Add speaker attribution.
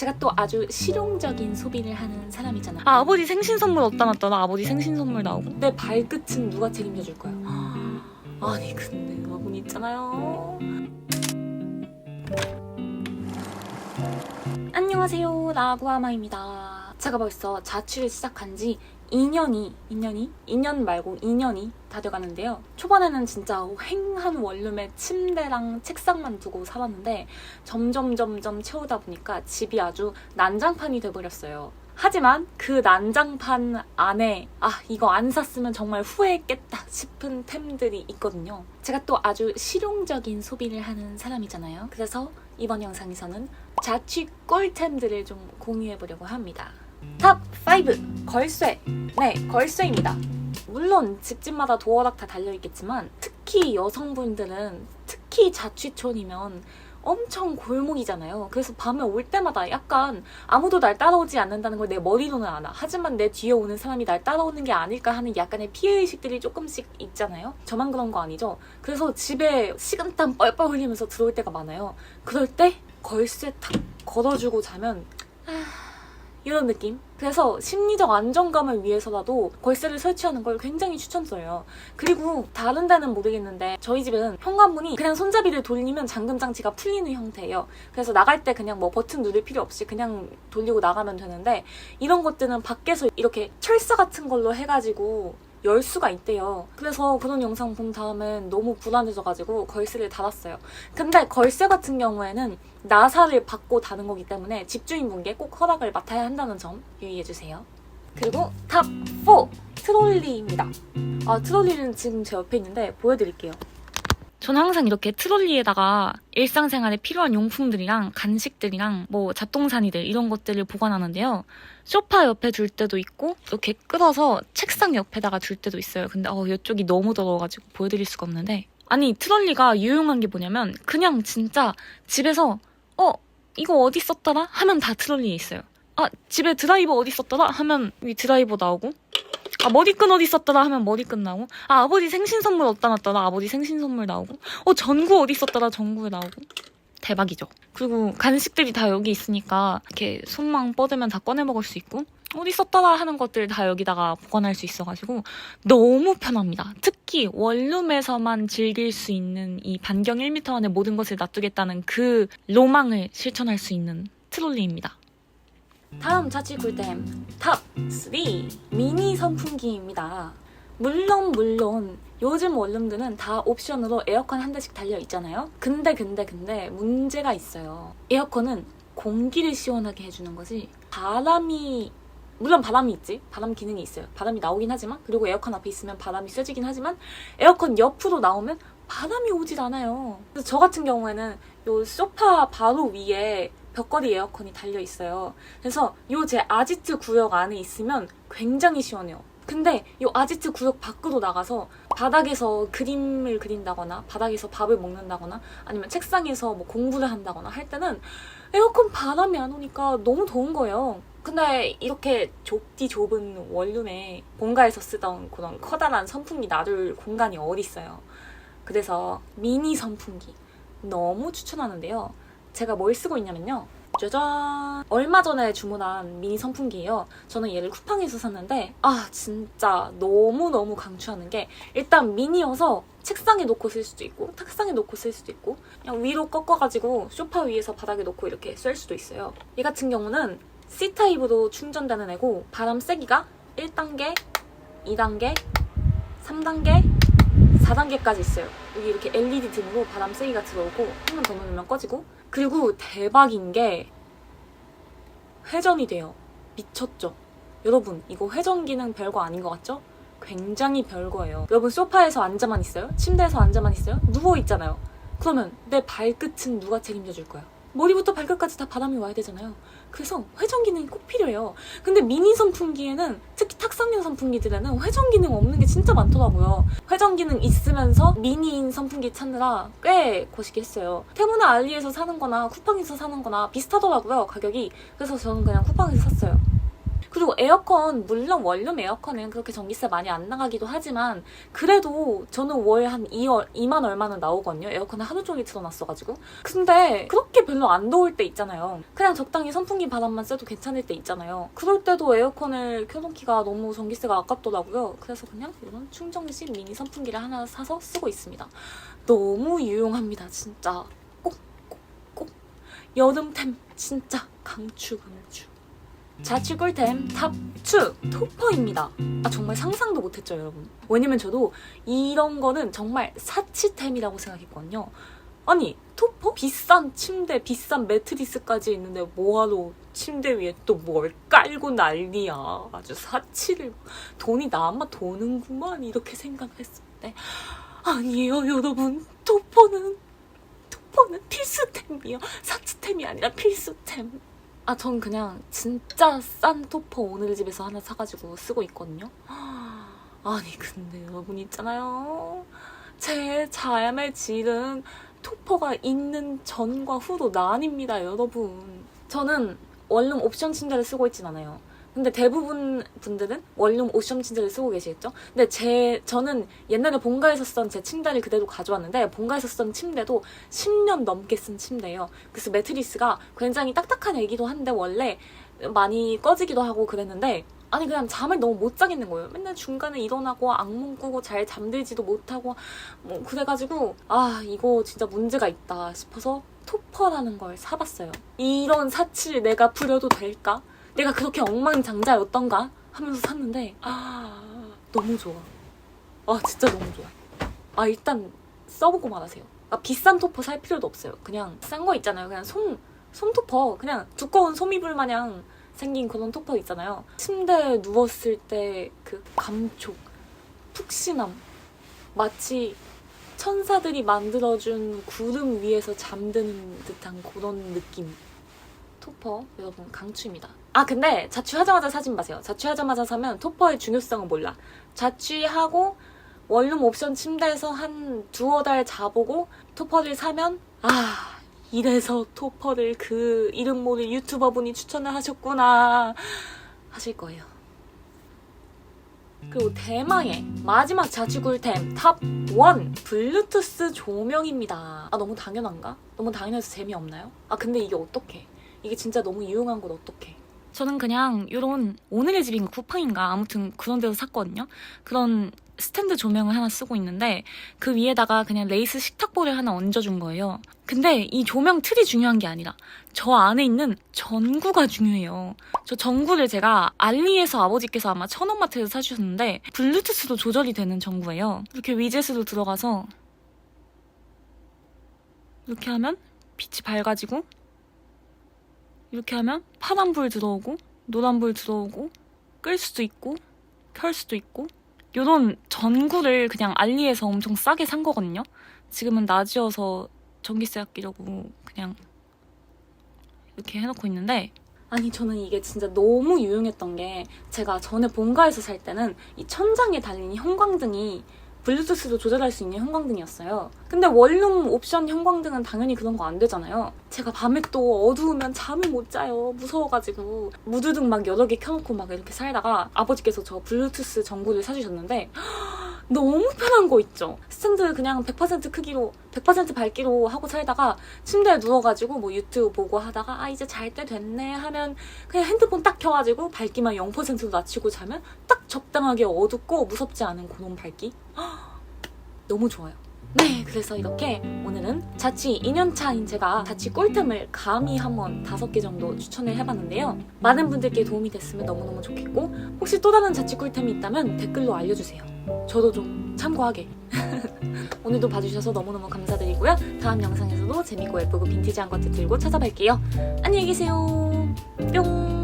Speaker 1: 제가 또 아주 실용적인 소비를 하는 사람이잖아.
Speaker 2: 아, 아버지 생신 선물 어디다 놨더라? 아버지 생신 선물 나오고.
Speaker 1: 내 발끝은 누가 책임져 줄 거야? 아니 근데 여러분 있잖아요. 안녕하세요 라구아마입니다. 제가 벌써 자취를 시작한 지 2년이 2년이 2년 말고 2년이 다 돼가는데요. 초반에는 진짜 횡한 원룸에 침대랑 책상만 두고 살았는데 점점 점점 채우다 보니까 집이 아주 난장판이 돼버렸어요. 하지만 그 난장판 안에 아 이거 안 샀으면 정말 후회했겠다 싶은 템들이 있거든요. 제가 또 아주 실용적인 소비를 하는 사람이잖아요. 그래서 이번 영상에서는 자취 꿀템들을 좀 공유해 보려고 합니다. 탑 5 걸쇠. 네, 걸쇠입니다. 물론 집집마다 도어락 다 달려 있겠지만 특히 여성분들은 특히 자취촌이면 엄청 골목이잖아요. 그래서 밤에 올 때마다 약간 아무도 날 따라오지 않는다는 걸 내 머리로는 알아. 하지만 내 뒤에 오는 사람이 날 따라오는 게 아닐까 하는 약간의 피해의식들이 조금씩 있잖아요. 저만 그런 거 아니죠? 그래서 집에 식은땀 뻘뻘 흘리면서 들어올 때가 많아요. 그럴 때 걸쇠 탁 걸어주고 자면 아, 이런 느낌? 그래서 심리적 안정감을 위해서라도 걸쇠를 설치하는 걸 굉장히 추천드려요. 그리고 다른 데는 모르겠는데 저희 집은 현관문이 그냥 손잡이를 돌리면 잠금 장치가 풀리는 형태예요. 그래서 나갈 때 그냥 뭐 버튼 누를 필요 없이 그냥 돌리고 나가면 되는데 이런 것들은 밖에서 이렇게 철사 같은 걸로 해가지고 열 수가 있대요. 그래서 그런 영상 본 다음엔 너무 불안해져가지고 걸쇠를 달았어요. 근데 걸쇠 같은 경우에는 나사를 받고 다는 거기 때문에 집주인분께 꼭 허락을 맡아야 한다는 점 유의해주세요. 그리고 탑 4! 트롤리입니다. 아, 트롤리는 지금 제 옆에 있는데 보여드릴게요.
Speaker 2: 전 항상 이렇게 트롤리에다가 일상생활에 필요한 용품들이랑 간식들이랑 뭐 잡동사니들 이런 것들을 보관하는데요. 소파 옆에 둘 때도 있고 이렇게 끌어서 책상 옆에다가 둘 때도 있어요. 근데 어 이쪽이 너무 더러워가지고 보여드릴 수가 없는데 아니 트롤리가 유용한 게 뭐냐면 그냥 진짜 집에서 어 이거 어디 썼더라 하면 다 트롤리에 있어요. 아 집에 드라이버 어디 썼더라 하면 위 드라이버 나오고 아 머리끈 어디 있었더라 하면 머리끈 나오고? 아 아버지 생신 선물 어디다 놨더라? 아버지 생신 선물 나오고? 어 전구 어디 있었더라? 전구 나오고? 대박이죠. 그리고 간식들이 다 여기 있으니까 이렇게 손망 뻗으면 다 꺼내 먹을 수 있고 어디 있었더라 하는 것들 다 여기다가 보관할 수 있어가지고 너무 편합니다. 특히 원룸에서만 즐길 수 있는 이 반경 1m 안에 모든 것을 놔두겠다는 그 로망을 실천할 수 있는 트롤리입니다
Speaker 1: 다음 자취 꿀템 탑3 미니 선풍기입니다. 물론 물론 요즘 원룸들은 다 옵션으로 에어컨 한 대씩 달려 있잖아요. 근데 근데 근데 문제가 있어요. 에어컨은 공기를 시원하게 해주는 거지 바람이 물론 바람이 있지 바람 기능이 있어요. 바람이 나오긴 하지만 그리고 에어컨 앞에 있으면 바람이 쐬지긴 하지만 에어컨 옆으로 나오면 바람이 오질 않아요. 그래서 저 같은 경우에는 요 소파 바로 위에 벽걸이 에어컨이 달려 있어요. 그래서 요 제 아지트 구역 안에 있으면 굉장히 시원해요. 근데 요 아지트 구역 밖으로 나가서 바닥에서 그림을 그린다거나 바닥에서 밥을 먹는다거나 아니면 책상에서 뭐 공부를 한다거나 할 때는 에어컨 바람이 안 오니까 너무 더운 거예요. 근데 이렇게 좁디 좁은 원룸에 본가에서 쓰던 그런 커다란 선풍기 놔둘 공간이 어딨어요. 그래서 미니 선풍기 너무 추천하는데요. 제가 뭘 쓰고 있냐면요. 짜잔! 얼마 전에 주문한 미니 선풍기예요. 저는 얘를 쿠팡에서 샀는데 아 진짜 너무너무 강추하는 게 일단 미니여서 책상에 놓고 쓸 수도 있고 탁상에 놓고 쓸 수도 있고 그냥 위로 꺾어가지고 소파 위에서 바닥에 놓고 이렇게 쓸 수도 있어요. 얘 같은 경우는 C타입으로 충전되는 애고 바람 세기가 1단계, 2단계, 3단계, 4단계까지 있어요. 여기 이렇게 LED 등으로 바람 세기가 들어오고 한 번 더 누르면 꺼지고 그리고 대박인 게 회전이 돼요. 미쳤죠? 여러분 이거 회전 기능 별거 아닌 것 같죠? 굉장히 별거예요. 여러분 소파에서 앉아만 있어요? 침대에서 앉아만 있어요? 누워 있잖아요. 그러면 내 발끝은 누가 책임져 줄 거야? 머리부터 발끝까지 다 바람이 와야 되잖아요. 그래서 회전 기능이 꼭 필요해요. 근데 미니 선풍기에는 특히 탁상용 선풍기들에는 회전 기능 없는 게 진짜 많더라고요. 회전 기능 있으면서 미니인 선풍기 찾느라 꽤 거시기 했어요. 테무나 알리에서 사는 거나 쿠팡에서 사는 거나 비슷하더라고요, 가격이. 그래서 저는 그냥 쿠팡에서 샀어요. 그리고 에어컨 물론 원룸 에어컨은 그렇게 전기세 많이 안 나가기도 하지만 그래도 저는 월 한 2월 2만 얼마는 나오거든요. 에어컨을 하루 종일 틀어놨어가지고. 근데 그렇게 별로 안 더울 때 있잖아요. 그냥 적당히 선풍기 바람만 쐬도 괜찮을 때 있잖아요. 그럴 때도 에어컨을 켜놓기가 너무 전기세가 아깝더라고요. 그래서 그냥 이런 충전식 미니 선풍기를 하나 사서 쓰고 있습니다. 너무 유용합니다, 진짜. 꼭, 꼭, 꼭. 여름템 진짜 강추, 강추. 자취 꿀템 탑2 토퍼입니다. 아 정말 상상도 못했죠 여러분. 왜냐면 저도 이런 거는 정말 사치템이라고 생각했거든요. 아니 토퍼? 비싼 침대, 비싼 매트리스까지 있는데 뭐하러 침대 위에 또 뭘 깔고 난리야. 아주 사치를 돈이 나만 도는구만 이렇게 생각했었는데 아니에요 여러분. 토퍼는 토퍼는 필수템이요. 사치템이 아니라 필수템. 아, 전 그냥 진짜 싼 토퍼 오늘 집에서 하나 사가지고 쓰고 있거든요. 아니, 근데 여러분 있잖아요. 제 잠의 질은 토퍼가 있는 전과 후로 나뉩니다, 여러분. 저는 원룸 옵션 침대를 쓰고 있진 않아요. 근데 대부분 분들은 원룸 옵션 침대를 쓰고 계시겠죠? 근데 제, 저는 옛날에 본가에서 쓰던 제 침대를 그대로 가져왔는데, 본가에서 쓰던 침대도 10년 넘게 쓴 침대예요. 그래서 매트리스가 굉장히 딱딱한 애기도 한데, 원래 많이 꺼지기도 하고 그랬는데, 아니, 그냥 잠을 너무 못 자겠는 거예요. 맨날 중간에 일어나고, 악몽 꾸고, 잘 잠들지도 못하고, 뭐, 그래가지고, 아, 이거 진짜 문제가 있다 싶어서 토퍼라는 걸 사봤어요. 이런 사치를 내가 부려도 될까? 내가 그렇게 엉망장자였던가 하면서 샀는데 아 너무 좋아. 아 진짜 너무 좋아. 아 일단 써보고 말하세요. 아 비싼 토퍼 살 필요도 없어요. 그냥 싼 거 있잖아요. 그냥 솜 솜토퍼 그냥 두꺼운 솜이불 마냥 생긴 그런 토퍼 있잖아요. 침대에 누웠을 때 그 감촉, 푹신함 마치 천사들이 만들어준 구름 위에서 잠드는 듯한 그런 느낌. 토퍼 여러분 강추입니다. 아 근데 자취하자마자 사진 마세요. 자취하자마자 사면 토퍼의 중요성을 몰라. 자취하고 원룸 옵션 침대에서 한 두어 달 자보고 토퍼를 사면 아 이래서 토퍼를 그 이름 모를 유튜버분이 추천을 하셨구나 하실 거예요. 그리고 대망의 마지막 자취 꿀템 탑1 블루투스 조명입니다. 아 너무 당연한가? 너무 당연해서 재미없나요? 아 근데 이게 어떡해? 이게 진짜 너무 유용한 건 어떡해?
Speaker 2: 저는 그냥 이런 오늘의 집인가 쿠팡인가 아무튼 그런 데서 샀거든요. 그런 스탠드 조명을 하나 쓰고 있는데 그 위에다가 그냥 레이스 식탁보를 하나 얹어준 거예요. 근데 이 조명 틀이 중요한 게 아니라 저 안에 있는 전구가 중요해요. 저 전구를 제가 알리에서 아버지께서 아마 천원마트에서 사주셨는데 블루투스도 조절이 되는 전구예요. 이렇게 위젯으로 들어가서 이렇게 하면 빛이 밝아지고 이렇게 하면 파란 불 들어오고 노란 불 들어오고 끌 수도 있고 켤 수도 있고 요런 전구를 그냥 알리에서 엄청 싸게 산 거거든요. 지금은 낮이어서 전기세 아끼려고 그냥 이렇게 해놓고 있는데
Speaker 1: 아니 저는 이게 진짜 너무 유용했던 게 제가 전에 본가에서 살 때는 이 천장에 달린 형광등이 블루투스로 조절할 수 있는 형광등이었어요. 근데 원룸 옵션 형광등은 당연히 그런 거 안 되잖아요. 제가 밤에 또 어두우면 잠을 못 자요. 무서워가지고 무드등 막 여러 개 켜놓고 막 이렇게 살다가 아버지께서 저 블루투스 전구를 사주셨는데 너무 편한 거 있죠. 스탠드 그냥 100% 크기로 100% 밝기로 하고 살다가 침대에 누워가지고 뭐 유튜브 보고 하다가 아 이제 잘 때 됐네 하면 그냥 핸드폰 딱 켜가지고 밝기만 0%로 낮추고 자면 딱 적당하게 어둡고 무섭지 않은 그런 밝기 너무 좋아요. 네, 그래서 이렇게 오늘은 자취 2년차인 제가 자취 꿀템을 감히 한번 다섯 개 정도 추천을 해봤는데요. 많은 분들께 도움이 됐으면 너무너무 좋겠고 혹시 또 다른 자취 꿀템이 있다면 댓글로 알려주세요. 저도 좀 참고하게. 오늘도 봐주셔서 너무너무 감사드리고요. 다음 영상에서도 재밌고 예쁘고 빈티지한 것들 들고 찾아뵐게요. 안녕히 계세요. 뿅!